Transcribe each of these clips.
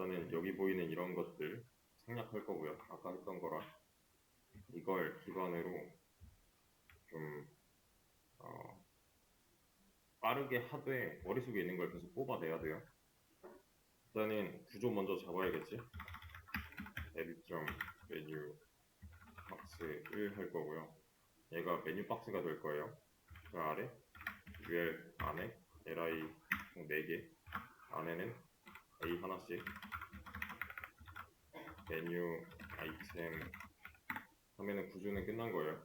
일단은 여기 보이는 이런 것들 생략할 거고요. 아까 했던 거라 이걸 기반으로 좀 어, 빠르게 하되 머릿속에 있는 걸 계속 뽑아내야 돼요. 일단은 구조 먼저 잡아야겠지. 에디점 메뉴 박스 1 할 거고요. 얘가 메뉴 박스가 될 거예요. 그 아래 UL 안에 LI 총 4개 안에는 A 하나씩 메뉴 아이템 하면은 구조는 끝난 거예요.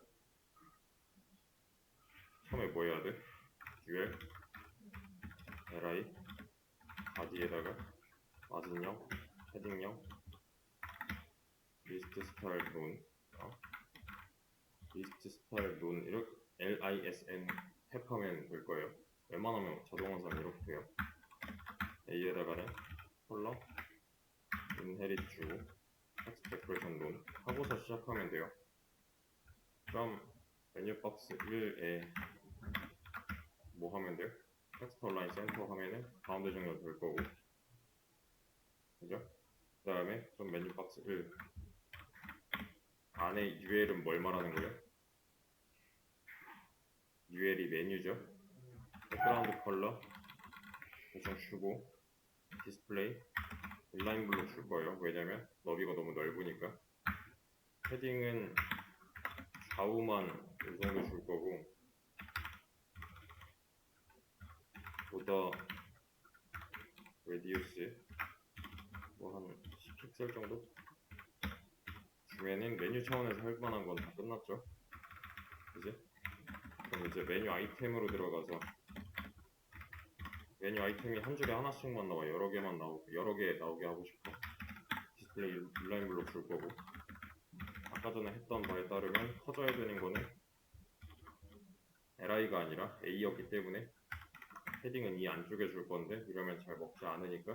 처음에 뭐 해야 돼? UL LI 바디에다가 마진형 헤딩형 리스트 스타일 논 어? 리스트 스타일 논 이렇게 LISN 탭하면 될 거예요. 웬만하면 자동 완성 이렇게 돼요. A에다가는 컬러 인헤릿 주고 텍스트 데코레이션 논 하고서 시작하면 돼요. 그럼 메뉴 박스 1에 뭐 하면 돼요? 텍스트 온라인 센터 하면은 가운데 정렬 될 거고 그죠? 그 다음에 좀 메뉴 박스 1 안에 UL은 뭘 말하는 거예요? UL이 메뉴죠. 백그라운드 컬러 대충 주고 디스플레이 인라인 블록 줄 거예요. 왜냐면 너비가 너무 넓으니까. 헤딩은 좌우만 이 정도 줄 거고 보다 레디우스 뭐한 10픽셀 정도 주면은 메뉴 차원에서 할 만한 건 다 끝났죠. 그지? 그럼 이제 메뉴 아이템으로 들어가서 메뉴 아이템이 한 줄에 하나씩만 나와. 여러 개만 나오고 여러 개 나오게 하고 싶어. 디스플레이 인라인 블록 줄 거고. 아까 전에 했던 바에 따르면 커져야 되는 거는 LI가 아니라 A였기 때문에 헤딩은 이 안쪽에 줄 건데 이러면 잘 먹지 않으니까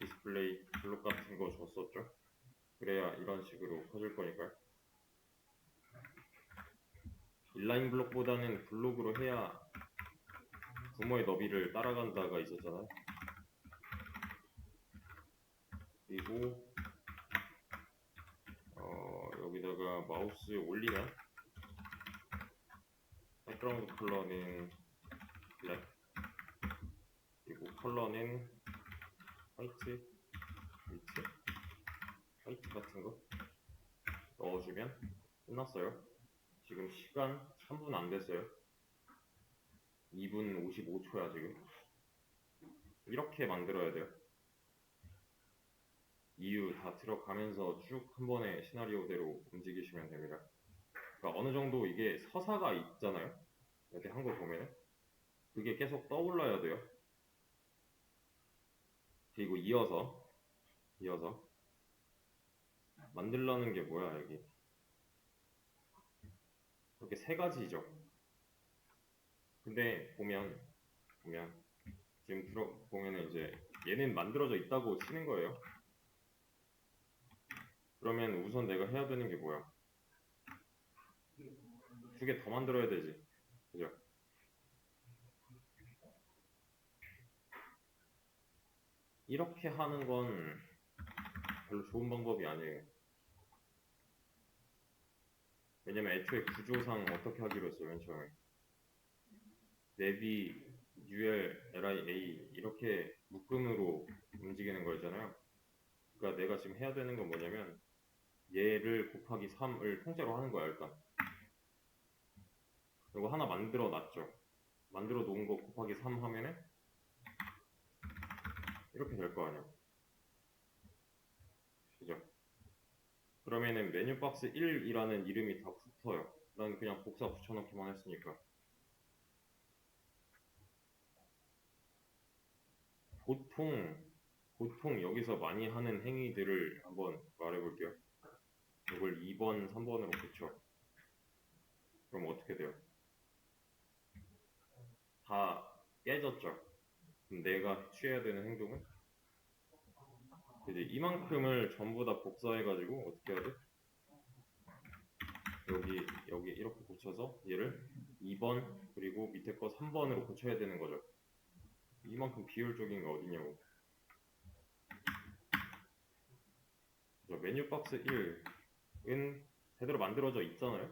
디스플레이 블록 같은 거 줬었죠? 그래야 이런 식으로 커질 거니까요. 인라인 블록보다는 블록으로 해야 부모의 너비를 따라간다가 있었잖아요. 그리고 어, 여기다가 마우스 올리면 백그라운드 컬러는 블랙 그리고 컬러는 화이트 화이트 화이트 같은 거 넣어주면 끝났어요. 지금 시간 3분 안 됐어요. 2분 55초야 지금. 이렇게 만들어야 돼요. 이유 다 들어가면서 쭉 한 번에 시나리오대로 움직이시면 됩니다. 그러니까 어느 정도 이게 서사가 있잖아요. 이렇게 한 거 보면은. 그게 계속 떠올라야 돼요. 그리고 이어서 이어서. 만들라는 게 뭐야 여기? 이렇게 세 가지죠 근데 보면 보면 지금 들어 보면은 이제 얘는 만들어져 있다고 치는 거예요. 그러면 우선 내가 해야 되는 게 뭐야? 두 개 더 만들어야 되지. 그죠? 이렇게 하는 건 별로 좋은 방법이 아니에요. 왜냐면 애초에 구조상 어떻게 하기로 했어요, 맨 처음에. 내비, UL, LIA 이렇게 묶음으로 움직이는 거였잖아요. 그러니까 내가 지금 해야 되는 건 뭐냐면 얘를 곱하기 3을 통째로 하는 거야 일단. 이거 하나 만들어 놨죠. 만들어 놓은 거 곱하기 3 하면은 이렇게 될 거 아니야. 그죠? 그러면은 메뉴 박스 1이라는 이름이 다 붙어요. 난 그냥 복사 붙여넣기만 했으니까. 보통 보통 여기서 많이 하는 행위들을 한번 말해볼게요. 이걸 2번, 3번으로 붙여. 그럼 어떻게 돼요? 다 깨졌죠. 그럼 내가 취해야 되는 행동은 이제 이만큼을 전부 다 복사해가지고 어떻게 해야 돼? 여기 여기 이렇게 고쳐서 얘를 2번 그리고 밑에 거 3번으로 고쳐야 되는 거죠. 이만큼 비효율적인 게 어디냐고. 메뉴 박스 1은 제대로 만들어져 있잖아요.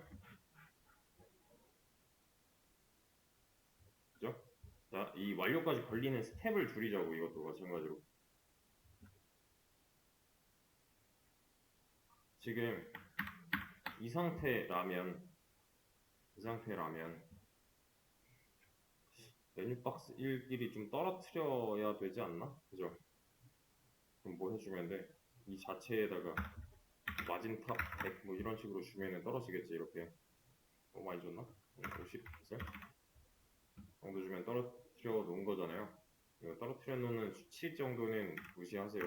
그죠? 자, 이 완료까지 걸리는 스텝을 줄이자고 이것도 마찬가지로. 지금 이 상태라면 이 상태라면 메뉴 박스 1끼리 좀 떨어뜨려야 되지 않나? 그죠? 그럼 뭐 해주면 돼? 이 자체에다가 마진탑 100 뭐 이런 식으로 주면은 떨어지겠지 이렇게 너무 많이 줬나? 50픽셀 정도 주면 떨어뜨려 놓은 거잖아요 이거 떨어뜨려 놓는 수치 정도는 무시하세요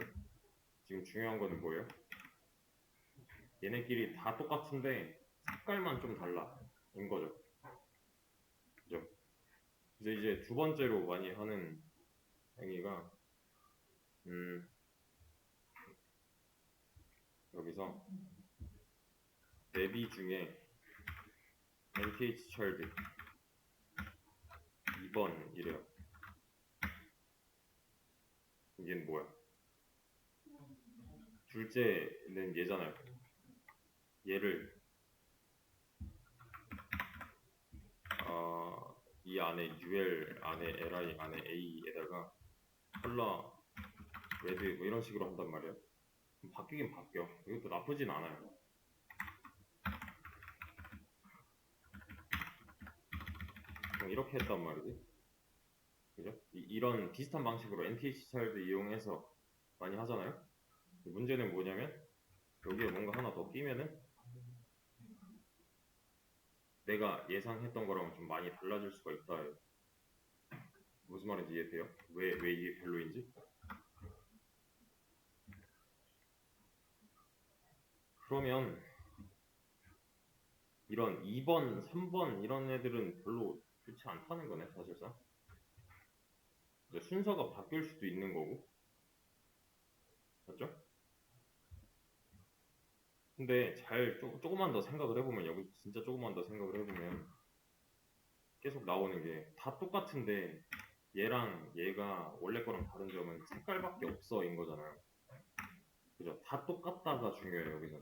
지금 중요한 거는 뭐예요? 얘네끼리 다 똑같은데 색깔만 좀 달라 인 거죠? 이제 이제 두 번째로 많이 하는 행위가 음 여기서 내비 중에 NTH child 2번 이래요. 이게 뭐야? 둘째는 얘잖아요. 얘를 어, 이 안에 UL 안에 LI 안에 A에다가 컬러 레드 뭐 이런 식으로 한단. 그럼 바뀌긴 바뀌어. 이것도 나쁘진 않아요. 그냥 이렇게 했단 말이지. 그죠? 이, 런 비슷한 방식으로 NTH 차일드 이용해서 많이 하잖아요. 문제는 뭐냐면 여기에 뭔가 하나 더 끼면은 내가 예상했던 거랑 좀 많이 달라질 수가 있다. 무슨 말인지 이해돼요? 왜, 왜 이게 별로인지? 그러면 이런 2번, 3번 이런 애들은 별로 좋지 않다는 거네 사실상 순서가 바뀔 수도 있는 거고 맞죠? 근데 잘 조, 조금만 더 생각을 해보면 여기 진짜 조금만 더 생각을 해보면 계속 나오는 게 다 똑같은데 얘랑 얘가 원래 거랑 다른 점은 색깔밖에 없어 인 거잖아요 그죠? 다 똑같다가 중요해요 여기서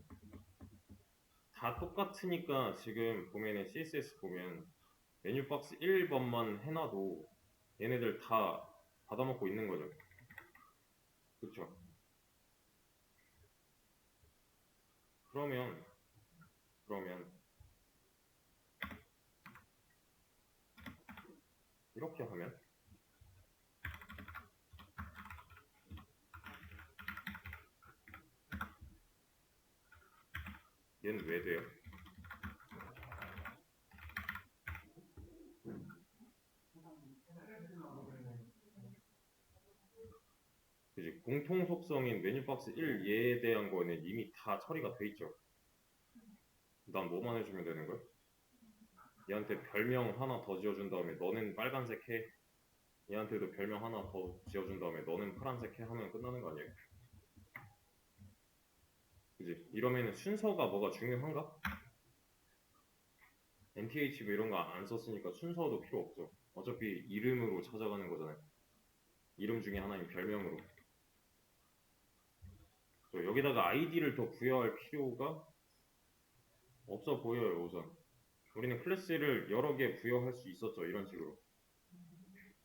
다 똑같으니까 지금 보면은 CSS 보면 메뉴 박스 1번만 해놔도 얘네들 다 받아먹고 있는 거죠 그쵸? 그러면 그러면 이렇게 하면 얘는 왜 돼요? 그지 공통 속성인 메뉴 박스 1 얘에 대한 거는 이미 다 처리가 돼 있죠. 난 뭐만 해주면 되는 거야? 얘한테 별명 하나 더 지어준 다음에 너는 빨간색 해. 얘한테도 별명 하나 더 지어준 다음에 너는 파란색 해 하면 끝나는 거 아니에요? 그지? 이러면은 순서가 뭐가 중요한가? NTH 뭐 이런 거 안 썼으니까 순서도 필요 없죠. 어차피 이름으로 찾아가는 거잖아요. 이름 중에 하나인 별명으로. 저 여기다가 아이디를 더 부여할 필요가 없어 보여요, 우선. 우리는 클래스를 여러 개 부여할 수 있었죠, 이런 식으로.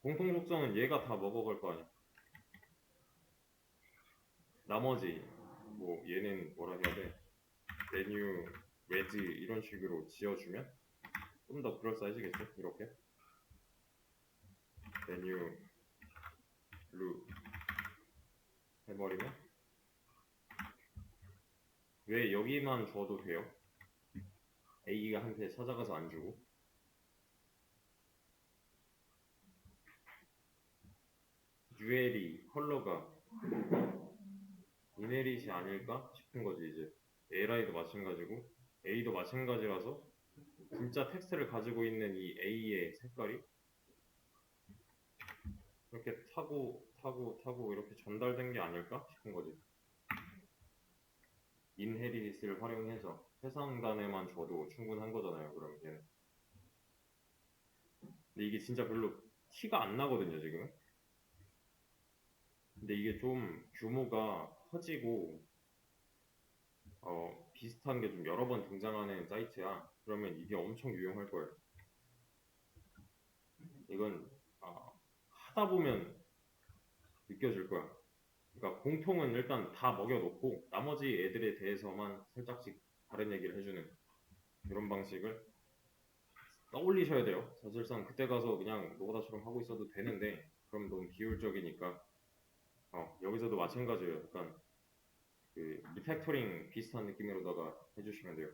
공통 속성은 얘가 다 먹어갈 거 아니야. 나머지 뭐 얘는 뭐라 해야 돼? 메뉴, 웨지 이런 식으로 지어주면 좀 더 그럴싸해지겠죠? 이렇게 메뉴, 루 해버리면 왜 여기만 줘도 돼요? A가 한테 찾아가서 안 주고? UL이 컬러가 이네릿이 아닐까 싶은 거지 이제. LI도 마찬가지고 A도 마찬가지라서 진짜 텍스트를 가지고 있는 이 A의 색깔이 이렇게 타고 타고 타고 이렇게 전달된 게 아닐까 싶은 거지 인헤리스를 활용해서 해상단에만 줘도 충분한 거잖아요 그럼 얘는 근데 이게 진짜 별로 티가 안 나거든요 지금 근데 이게 좀 규모가 커지고 어, 비슷한 게 좀 여러 번 등장하는 사이트야. 그러면 이게 엄청 유용할 거예요. 이건 아, 하다 보면 느껴질 거야. 그러니까 공통은 일단 다 먹여놓고 나머지 애들에 대해서만 살짝씩 다른 얘기를 해주는 이런 방식을 떠올리셔야 돼요. 사실상 그때 가서 그냥 노가다처럼 하고 있어도 되는데 그럼 너무 비효율적이니까 어, 여기서도 마찬가지예요. 약간 그 리팩토링 비슷한 느낌으로다가 해주시면 돼요.